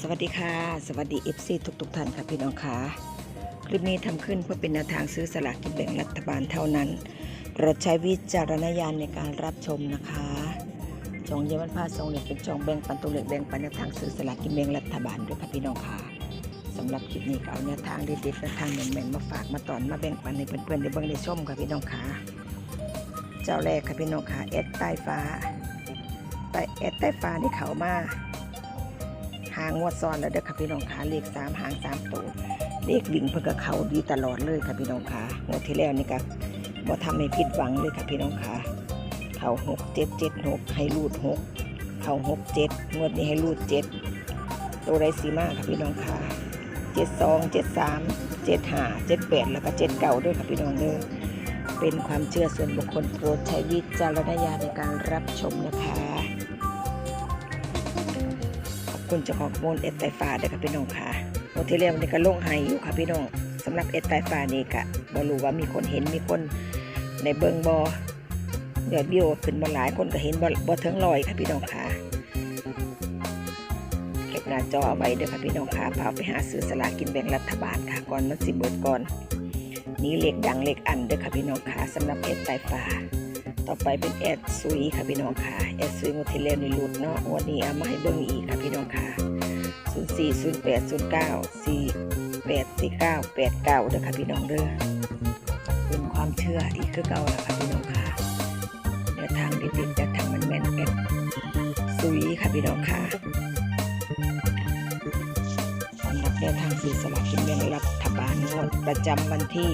สวัสดีค่ะ สวัสดีเอฟซีทุกทุกๆท่านค่ะพี่น้องค่ะคลิปนี้ทำขึ้นเพื่อเป็นแนวทางซื้อสลากกินแบ่งรัฐบาลเท่านั้นโปรดใช้วิจารณญาณในการรับชมนะคะจองเยาวันพาทรงเนี่ยเป็นจองแบ่งปันตัวเลขแบ่งปันแนวทางซื้อสลากกินแบ่งรัฐบาลด้วยค่ะพี่น้องค่ะสำหรับคลิปนี้ก็เอาแนวทางเด็ดๆและทางแม่นๆมาฝากมาตอนมาแบ่งปันให้เพื่อนๆได้เบิ่งได้ชมค่ะพี่น้องค่ะเจ้าแรกค่ะพี่น้องค่ะเอสใต้ฟ้าใต้เอสใต้ฟ้านี่เขามา หางวดซ้อนแล้วเด้อค่ะพี่น้องขาเลขสามหางสามตัวเลขวิ่งเพื่อกับเขาดีตลอดเลยค่ะพี่น้องขางวดที่แล้วนี่ก็บ่ทำให้ผิดหวังเลยค่ะพี่น้องขาเขาหกเจ็ดเจ็ดหกให้รูดหกเขาหกเจ็ดงวดนี้ให้รูดเจ็ดตัวไรสีมากค่ะพี่น้องขาเจ็ดสองเจ็ดสามเจ็ดห้าเจ็ดแปดแล้วก็เจ็ดเก่าด้วยค่ะพี่น้องเด้อเป็นความเชื่อส่วนบุคคลโปรดใช้วิจารณญาณในการรับชมนะคะ คุณเจ้าของโมนเอ็ดไตฟ้าด้วยค่ะพี่น้องค่ะโมที่เรียมนี่ก็ลงไห้อยู่ค่ะพี่น้องสำหรับเอ็ดไตฟ้านี่กะบ่รู้ว่ามีคนเห็นมีคนในเบิงบอยอดวิวขึ้นมาหลายคนก็เห็นบ่บ่ถึงลอยค่ะพี่น้องค่ะเก็บหน้าจอเอาไว้เด้อค่ะพี่น้องค่ะพาไปหาซื้อสลากกินแบ่งรัฐบาลค่ะก่อนมันสิเบิดก่อน นี่เลขดังเลขอันเด้อค่ะพี่น้องค่ะสำหรับเอ็ดไตฟ้า ต่อไปเป็นแอดซุยค่ะพี่น้องค่ะแอดซุยงวดที่แล้วนี่หลุดเนาะวันนี้เอามาให้เบิ่งอีกค่ะพี่น้องค่ะ0 4 0 8 0 9 4 8 4 9 8 9เด้อค่ะพี่น้องเด้อเป็นความเชื่ออีกคือเก่าล่ะค่ะพี่น้องค่ะแนวทางด็ดๆจากทางมันแม่นแอดซุยค่ะพี่น้องค่ะสำหรับแนวทางซื้อสลากกินแบ่งรัฐบาลงวดประจำวันที่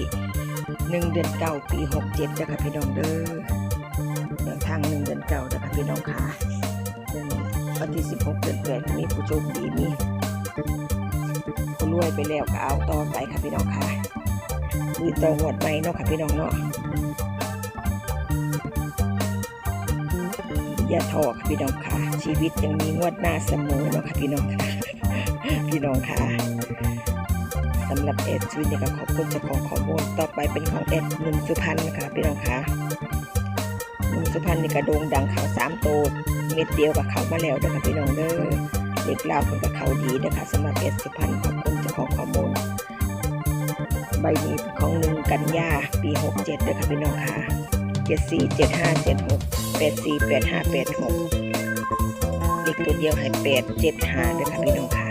1เดือนเก้าปี67เด้อค่ะพี่น้องเด้อ เดินทางหนึ่งเดือนเก่านะคะพี่น้องค่ะเดือนวันที่สิบหกเดือนแปดมีผู้โชคดีมีผู้รวยไปแล้วก็เอาต่อไปค่ะพี่น้องค่ะดูต่อหวดใหมเนาะค่ะพี่น้องเนาะอย่าท้อค่ะพี่น้องค่ะ ชีวิตยังมีงวดหน้าเสมอเนาะค่ะพี่น้องค่ะพี่น้องค่ะสำหรับเอ็ดชีวิตเนี่ยก็ขอบคุณเจ้าของข้อมูลต่อไปเป็นของเอ็ดหนุ่มสุพรรณนะคะพี่น้องค่ะ สุพรรณนี่กระโดงดังเขาสามโตดเม็ดเดียวกับเขามาแล้วเด้อค่ะพี่น้องเด้อเด็กลาวคนกับเขาดีเด้อค่ะสำหรับเอสุพรรณขอบคุณเจ้าของข้อมูลใบนี้ของหนึ่งกันยาปีหกเจ็ดเด้อค่ะพี่น้องค่ะเจ็ดสี่เจ็ดห้าเจ็ดหกแปดสี่แปดห้าแปดหกเด็กตัวเดียวให้แปดเจ็ดห้าเด้อค่ะพี่น้องค่ะ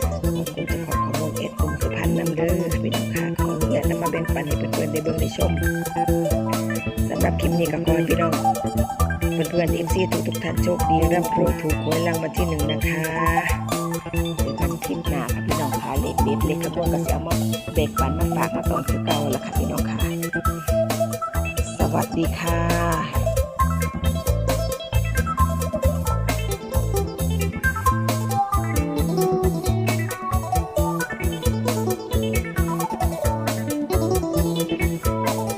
ขอบคุณเจ้าของข้อมูลเอสหนุ่มสุพรรณนำเด้อค่ะพี่น้องค่ะ มาแบ่งปันให้เพื่อนๆได้เบิ่งได้ชมสำหรับคลิปนี้ก็ขอให้พี่น้องเพื่อนๆเอฟซีทุกทุกๆท่านโชคดีร่ำรวยถูกหวยรางวัลที่หนึ่งนะคะเจอกันคลิปหน้าค่ะพี่น้องค่ะเลขเด็ดเล็กกระบวนกระเสียมาเบรกปันมาฝากมาตอนคือเก่าแล้วค่ะพี่น้องค่ะสวัสดีค่ะ